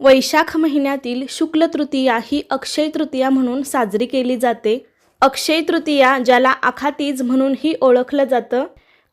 वैशाख महिन्यातील शुक्ल तृतीया ही अक्षय तृतीया म्हणून साजरी केली जाते. अक्षय तृतीया ज्याला आखातीज म्हणूनही ओळखलं जातं.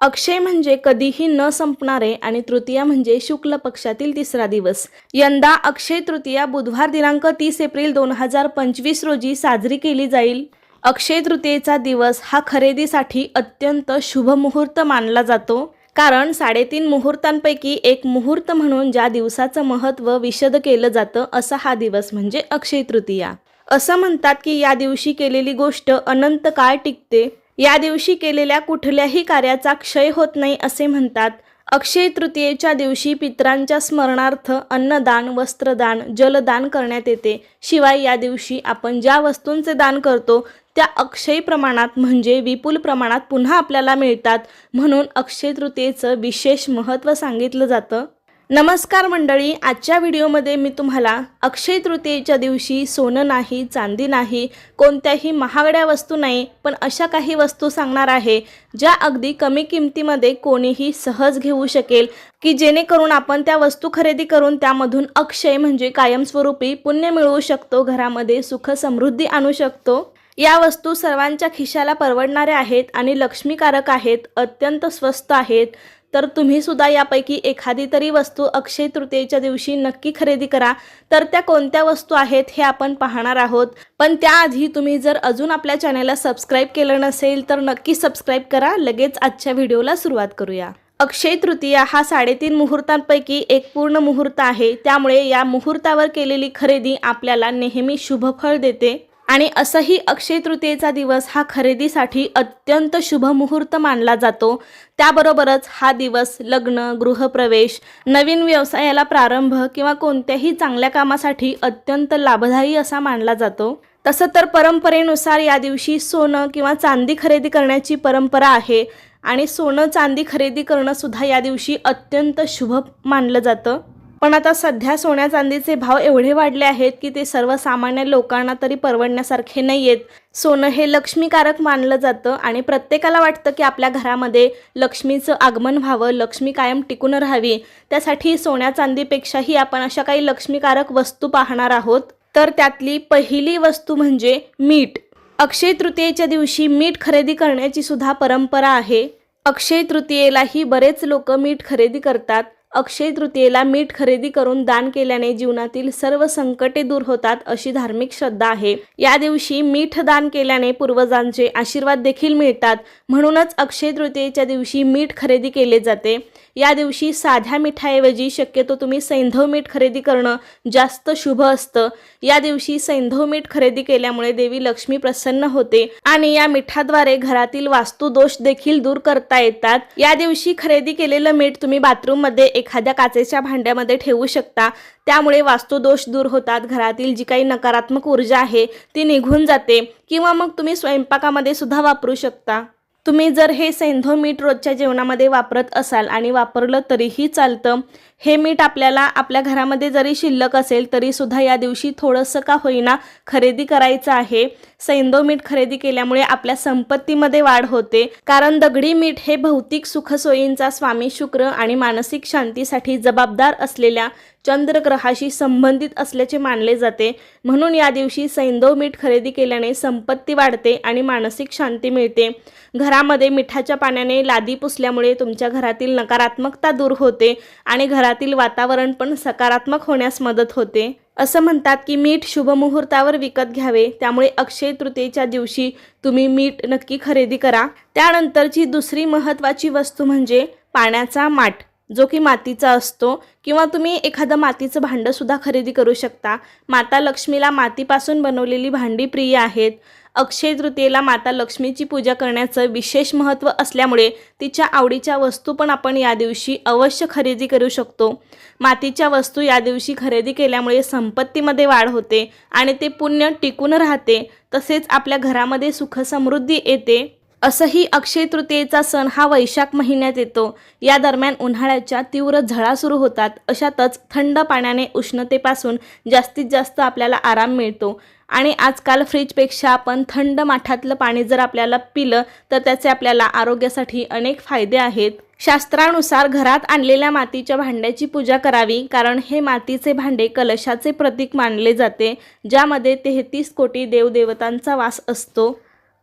अक्षय म्हणजे कधीही न संपणारे आणि तृतीया म्हणजे शुक्ल पक्षातील तिसरा दिवस. यंदा अक्षय तृतीया बुधवार दिनांक तीस एप्रिल दोन हजार पंचवीस रोजी साजरी केली जाईल. अक्षय तृतीयेचा दिवस हा खरेदीसाठी अत्यंत शुभ मुहूर्त मानला जातो. कारण साडेतीन मुहूर्तांपैकी एक मुहूर्त म्हणून ज्या दिवसाचं महत्त्व विशद केलं जातं असा हा दिवस म्हणजे अक्षय तृतीया. असं म्हणतात की या दिवशी केलेली गोष्ट अनंत काळ टिकते. या दिवशी केलेल्या कुठल्याही कार्याचा क्षय होत नाही असे म्हणतात. अक्षय तृतीयेच्या दिवशी पितरांच्या स्मरणार्थ अन्नदान वस्त्रदान जलदान करण्यात येते. शिवाय या दिवशी आपण ज्या वस्तूंचे दान करतो त्या अक्षय प्रमाणात म्हणजे विपुल प्रमाणात पुन्हा आपल्याला मिळतात म्हणून अक्षय तृतीयेचं विशेष महत्त्व सांगितलं जातं. नमस्कार मंडळी आजच्या व्हिडिओमध्ये मी तुम्हाला अक्षय तृतीयेच्या दिवशी सोनं नाही चांदी नाही कोणत्याही महागड्या वस्तू नाही पण अशा काही वस्तू सांगणार आहे ज्या अगदी कमी किमतीमध्ये कोणीही सहज घेऊ शकेल की जेणेकरून आपण त्या वस्तू खरेदी करून त्यामधून अक्षय म्हणजे कायमस्वरूपी पुण्य मिळवू शकतो घरामध्ये सुख समृद्धी आणू शकतो. या वस्तू सर्वांच्या खिशाला परवडणाऱ्या आहेत आणि लक्ष्मीकारक आहेत अत्यंत स्वस्त आहेत. तर तुम्ही सुद्धा यापैकी एखादी तरी वस्तू अक्षय तृतीयेच्या दिवशी नक्की खरेदी करा. तर त्या कोणत्या वस्तू आहेत हे आपण पाहणार आहोत. पण त्याआधी तुम्ही जर अजून आपल्या चॅनलला सबस्क्राईब केलं नसेल तर नक्की सबस्क्राईब करा. लगेच आजच्या व्हिडिओला सुरुवात करूया. अक्षय तृतीया हा साडेतीन मुहूर्तांपैकी एक पूर्ण मुहूर्त आहे. त्यामुळे या मुहूर्तावर केलेली खरेदी आपल्याला नेहमी शुभफळ देते. आणि असंही अक्षय तृतीयेचा दिवस हा खरेदीसाठी अत्यंत शुभ मुहूर्त मानला जातो. त्याबरोबरच हा दिवस लग्न गृहप्रवेश नवीन व्यवसायाला प्रारंभ किंवा कोणत्याही चांगल्या कामासाठी अत्यंत लाभदायी असा मानला जातो. तसं तर परंपरेनुसार या दिवशी सोनं किंवा चांदी खरेदी करण्याची परंपरा आहे आणि सोनं चांदी खरेदी करणंसुद्धा या दिवशी अत्यंत शुभ मानलं जातं. पण आता सध्या सोन्या चांदीचे भाव एवढे वाढले आहेत की ते सर्वसामान्य लोकांना तरी परवडण्यासारखे नाही आहेत सोनं हे लक्ष्मीकारक मानलं जातं आणि प्रत्येकाला वाटतं की आपल्या घरामध्ये लक्ष्मीचं आगमन व्हावं लक्ष्मी कायम टिकून राहावी. त्यासाठी सोन्या चांदीपेक्षाही आपण अशा काही लक्ष्मीकारक वस्तू पाहणार आहोत. तर त्यातली पहिली वस्तू म्हणजे मीठ. अक्षय तृतीयेच्या दिवशी मीठ खरेदी करण्याची सुद्धा परंपरा आहे. अक्षय तृतीयेलाही बरेच लोक मीठ खरेदी करतात. अक्षय तृतीयेला मीठ खरेदी करून दान केल्याने जीवनातील सर्व संकटे दूर होतात अशी धार्मिक श्रद्धा आहे. या दिवशी मीठ दान केल्याने पूर्वजांचे आशीर्वाद देखील मिळतात. म्हणूनच अक्षय तृतीयेच्या दिवशी मीठ खरेदी केले जाते. या दिवशी साध्या मिठाऐवजी शक्यतो तुम्ही सैंधव मीठ खरेदी करणं जास्त शुभ असतं. या दिवशी सैंधव मीठ खरेदी केल्यामुळे देवी लक्ष्मी प्रसन्न होते आणि या मिठाद्वारे घरातील वास्तुदोष देखील दूर करता येतात. या दिवशी खरेदी केलेलं मीठ तुम्ही बाथरूममध्ये एखाद्या काचेच्या भांड्यामध्ये ठेवू शकता. त्यामुळे वास्तुदोष दूर होतात. घरातील जी काही नकारात्मक ऊर्जा आहे ती निघून जाते. किंवा मग तुम्ही स्वयंपाकामध्ये सुद्धा वापरू शकता. तुम्ही जर हे सेंधो मीठ रोजच्या जेवणामध्ये वापरत असाल आणि वापरलं तरीही चालतं हे मीठ आपल्याला आपल्या घरामध्ये जरी शिल्लक असेल तरीसुद्धा या दिवशी थोडंसं का होईना खरेदी करायचं आहे. सैंदो मीठ खरेदी केल्यामुळे आपल्या संपत्तीमध्ये वाढ होते. कारण दगडी मीठ हे भौतिक सुखसोयींचा स्वामी शुक्र आणि मानसिक शांतीसाठी जबाबदार असलेल्या चंद्रग्रहाशी संबंधित असल्याचे मानले जाते. म्हणून या दिवशी सैंदो मीठ खरेदी केल्याने संपत्ती वाढते आणि मानसिक शांती मिळते. घरामध्ये मिठाच्या पाण्याने लादी पुसल्यामुळे तुमच्या घरातील नकारात्मकता दूर होते आणि घरातील वातावरण पण सकारात्मक होण्यास मदत होते. असं म्हणतात की मीठ शुभ मुहूर्तावर विकत घ्यावे त्यामुळे अक्षय तृतीयेच्या दिवशी तुम्ही मीठ नक्की खरेदी करा. त्यानंतरची दुसरी महत्त्वाची वस्तू म्हणजे पाण्याचा माठ जो की मातीचा असतो किंवा तुम्ही एखादं मातीचं भांडंसुद्धा खरेदी करू शकता. माता लक्ष्मीला मातीपासून बनवलेली भांडी प्रिय आहेत. अक्षय तृतीयेला माता लक्ष्मीची पूजा करण्याचं विशेष महत्त्व असल्यामुळे तिच्या आवडीच्या वस्तू पण आपण या दिवशी अवश्य खरेदी करू शकतो. मातीच्या वस्तू या दिवशी खरेदी केल्यामुळे संपत्तीमध्ये वाढ होते आणि ते पुण्य टिकून राहते तसेच आपल्या घरामध्ये सुखसमृद्धी येते. असंही अक्षय तृतीयेचा सण हा वैशाख महिन्यात येतो. या दरम्यान उन्हाळ्याच्या तीव्र झळा सुरू होतात अशातच थंड पाण्याने उष्णतेपासून जास्तीत जास्त आपल्याला आराम मिळतो. आणि आजकाल फ्रीजपेक्षा आपण थंड माठातलं पाणी जर आपल्याला पिलं तर त्याचे आपल्याला आरोग्यासाठी अनेक फायदे आहेत. शास्त्रानुसार घरात आणलेल्या मातीच्या भांड्याची पूजा करावी कारण हे मातीचे भांडे कलशाचे प्रतीक मानले जाते ज्यामध्ये तेहतीस कोटी देवदेवतांचा वास असतो.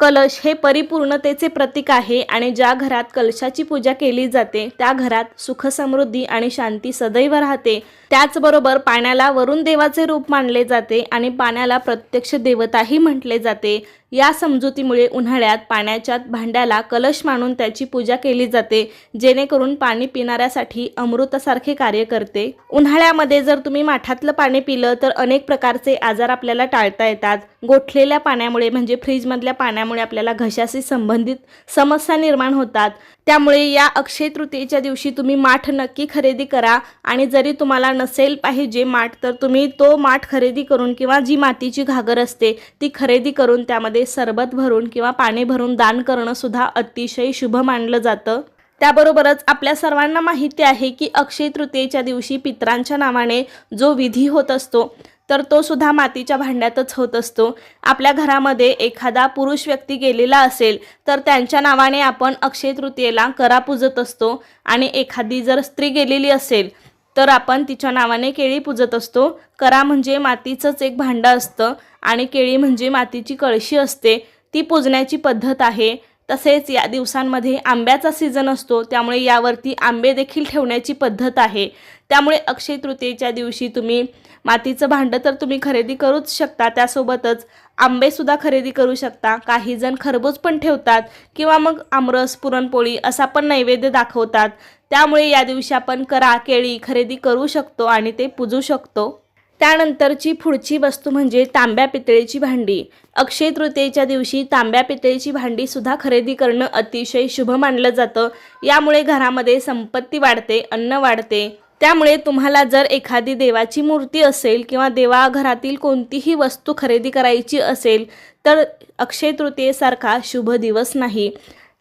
कलश हे परिपूर्णतेचे प्रतीक आहे आणि ज्या घरात कलशाची पूजा केली जाते त्या घरात सुख समृद्धी आणि शांती सदैव राहते. त्याचबरोबर पाण्याला वरुण देवाचे रूप मानले जाते आणि पाण्याला प्रत्यक्ष देवताही म्हटले जाते. या समजुतीमुळे उन्हाळ्यात पाण्याच्या भांड्याला कलश मानून त्याची पूजा केली जाते जेणेकरून पाणी पिणाऱ्यासाठी अमृतासारखे कार्य करते. उन्हाळ्यामध्ये जर तुम्ही माठातलं पाणी पिलं तर अनेक प्रकारचे आजार आपल्याला टाळता येतात. गोठलेल्या पाण्यामुळे म्हणजे फ्रीजमधल्या पाण्यामुळे आपल्याला घशाशी संबंधित समस्या निर्माण होतात. त्यामुळे या अक्षय तृतीयेच्या दिवशी तुम्ही माठ नक्की खरेदी करा. आणि जरी तुम्हाला नसेल पाहिजे माठ तर तुम्ही तो माठ खरेदी करून किंवा जी मातीची घागर असते ती खरेदी करून त्यामध्ये सरबत भरून किंवा पाणी भरून दान करणं सुद्धा अतिशय शुभ मानलं जातं. त्याबरोबरच आपल्या सर्वांना माहिती आहे की अक्षय तृतीयेच्या दिवशी पित्रांच्या नावाने जो विधी होत असतो तर तो सुद्धा मातीच्या भांड्यातच होत असतो. आपल्या घरामध्ये एखादा पुरुष व्यक्ती गेलेला असेल तर त्यांच्या नावाने आपण अक्षय तृतीयेला करा पूजत असतो. आणि एखादी जर स्त्री गेलेली असेल तर आपण तिच्या नावाने केळी पूजत असतो. करा म्हणजे मातीचंच एक भांडं असतं आणि केळी म्हणजे मातीची कळशी असते. ती पूजण्याची पद्धत आहे. तसेच या दिवसांमध्ये आंब्याचा सीझन असतो त्यामुळे यावरती आंबे देखील ठेवण्याची पद्धत आहे. त्यामुळे अक्षय तृतीयेच्या दिवशी तुम्ही मातीचं भांडं तर तुम्ही खरेदी करूच शकता त्यासोबतच आंबेसुद्धा खरेदी करू शकता. काही जण खरबूज पण ठेवतात किंवा मग आमरस पुरणपोळी असा पण नैवेद्य दाखवतात. त्यामुळे या दिवशी आपण करा केळी खरेदी करू शकतो आणि ते पूजू शकतो. त्यानंतरची पुढची वस्तू म्हणजे तांब्या पितळेची भांडी. अक्षय तृतीयेच्या दिवशी तांब्या पितळेची भांडी सुद्धा खरेदी करणं अतिशय शुभ मानलं जातं. यामुळे घरामध्ये संपत्ती वाढते अन्न वाढते. त्यामुळे तुम्हाला जर एखादी देवाची मूर्ती असेल किंवा देवाघरातील कोणतीही वस्तू खरेदी करायची असेल तर अक्षय तृतीयेसारखा शुभ दिवस नाही.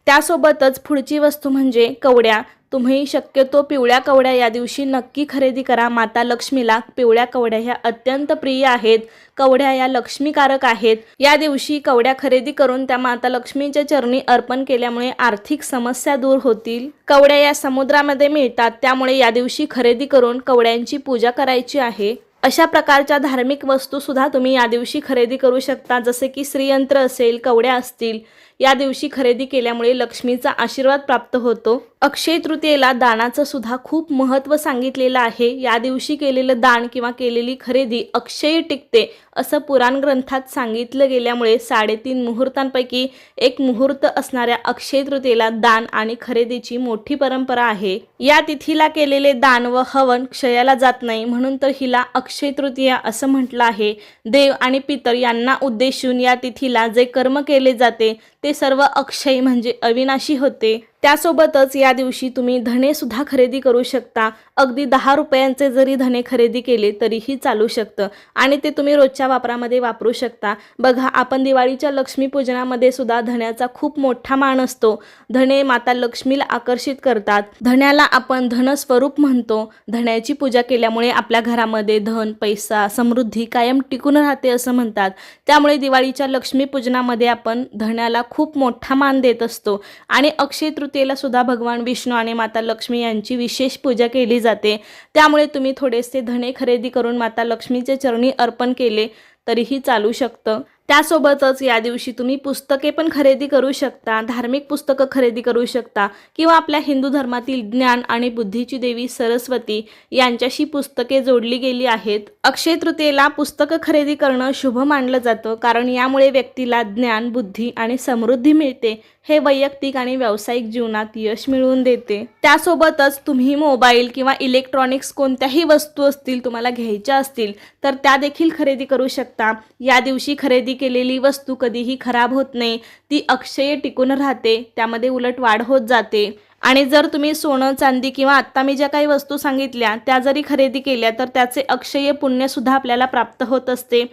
त्यासोबतच पुढची वस्तू म्हणजे कवड्या. तुम्ही शक्यतो पिवळ्या कवड्या या दिवशी नक्की खरेदी करा. माता लक्ष्मीला पिवळ्या कवड्या ह्या अत्यंत प्रिय आहेत. कवड्या या लक्ष्मीकारक आहेत. या दिवशी कवड्या खरेदी करून त्या माता लक्ष्मीच्या चरणी अर्पण केल्यामुळे आर्थिक समस्या दूर होतील. कवड्या या समुद्रामध्ये मिळतात त्यामुळे या दिवशी खरेदी करून कवड्यांची पूजा करायची आहे. अशा प्रकारच्या धार्मिक वस्तूसुद्धा तुम्ही या दिवशी खरेदी करू शकता. जसे की श्रीयंत्र असेल कवड्या असतील या दिवशी खरेदी केल्यामुळे लक्ष्मीचा आशीर्वाद प्राप्त होतो. अक्षय तृतीयेला दानाचं सुद्धा खूप महत्त्व सांगितलेलं आहे. या दिवशी केलेलं दान किंवा केलेली खरेदी अक्षय टिकते असं पुराण ग्रंथात सांगितलं गेल्यामुळे साडेतीन मुहूर्तांपैकी एक मुहूर्त असणाऱ्या अक्षय तृतीयेला दान आणि खरेदीची मोठी परंपरा आहे. या तिथीला केलेले दान व हवन क्षयाला जात नाही म्हणून तर हिला अक्षय तृतीया असं म्हटलं आहे. देव आणि पितर यांना उद्देशून या तिथीला जे कर्म केले जाते ते सर्व अक्षय म्हणजे अविनाशी होते. त्यासोबतच या दिवशी तुम्ही धणे सुद्धा खरेदी करू शकता. अगदी दहा रुपयांचे जरी धने खरेदी केले तरीही चालू शकतं. आणि ते तुम्ही रोजच्या वापरामध्ये वापरू शकता. बघा आपण दिवाळीच्या लक्ष्मीपूजनामध्ये सुद्धा धण्याचा खूप मोठा मान असतो. धने माता लक्ष्मीला आकर्षित करतात. धण्याला आपण धनस्वरूप म्हणतो. धण्याची पूजा केल्यामुळे आपल्या घरामध्ये धन पैसा समृद्धी कायम टिकून राहते असं म्हणतात. त्यामुळे दिवाळीच्या लक्ष्मीपूजनामध्ये आपण धण्याला खूप मोठा मान देत असतो. आणि अक्षय चतुर्थीला सुद्धा भगवान विष्णू आणि माता लक्ष्मी यांची विशेष पूजा केली जाते. त्यामुळे तुम्ही थोडेसे धने खरेदी करून माता लक्ष्मीचे चरणी अर्पण केले तरीही चालू शकतं. त्यासोबतच या दिवशी तुम्ही पुस्तके पण खरेदी करू शकता धार्मिक पुस्तकं खरेदी करू शकता किंवा आपल्या हिंदू धर्मातील ज्ञान आणि बुद्धीची देवी सरस्वती यांच्याशी पुस्तके जोडली गेली आहेत. अक्षय तृतीयेला पुस्तकं खरेदी करणं शुभ मानलं जातं कारण यामुळे व्यक्तीला ज्ञान बुद्धी आणि समृद्धी मिळते. हे वैयक्तिक आणि व्यावसायिक जीवनात यश मिळवून देते. त्यासोबतच तुम्ही मोबाईल किंवा इलेक्ट्रॉनिक्स कोणत्याही वस्तू असतील तुम्हाला घ्यायच्या असतील तर त्या देखील खरेदी करू शकता. या दिवशी खरेदी केलेली वस्तू कधीही खराब होत नाही ती अक्षय टिकून राहते त्यामध्ये उलट वाढ होत जाते. आणि जर तुम्ही सोनं चांदी किंवा आत्ता मी ज्या काही वस्तू सांगितल्या त्या जरी खरेदी केल्या तर त्याचे अक्षय पुण्यसुद्धा आपल्याला प्राप्त होत असते.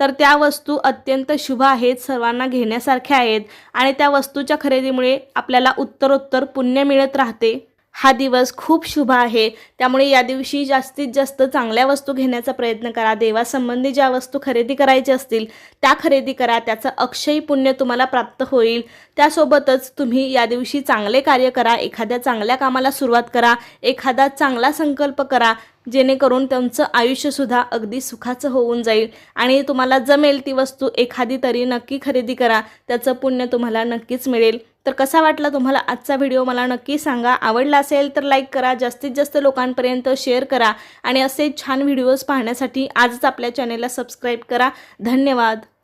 तर त्या वस्तू अत्यंत शुभ आहेत सर्वांना घेण्यासारख्या आहेत आणि त्या वस्तूच्या खरेदीमुळे आपल्याला उत्तरोत्तर पुण्य मिळत राहते. हा दिवस खूप शुभ आहे. त्यामुळे या दिवशी जास्तीत जास्त चांगल्या वस्तू घेण्याचा प्रयत्न करा. देवासंबंधी ज्या वस्तू खरेदी करायच्या असतील त्या खरेदी करा. त्याचं अक्षयी पुण्य तुम्हाला प्राप्त होईल. त्यासोबतच तुम्ही या दिवशी चांगले कार्य करा. एखाद्या चांगल्या कामाला सुरुवात करा. एखादा चांगला संकल्प करा. जेणेकरून त्यांचं आयुष्यसुद्धा अगदी सुखाचं होऊन जाईल. आणि तुम्हाला जमेल ती वस्तू एखादी तरी नक्की खरेदी करा. त्याचं पुण्य तुम्हाला नक्कीच मिळेल. तर कसा वाटला तुम्हाला आजचा व्हिडिओ? मला नक्की सांगा. आवडला असेल तर लाईक करा. जास्तीत जास्त लोकांपर्यंत शेअर करा. आणि असे छान व्हिडिओज पाहण्यासाठी आजच आपल्या चॅनेलला सबस्क्राईब करा. धन्यवाद.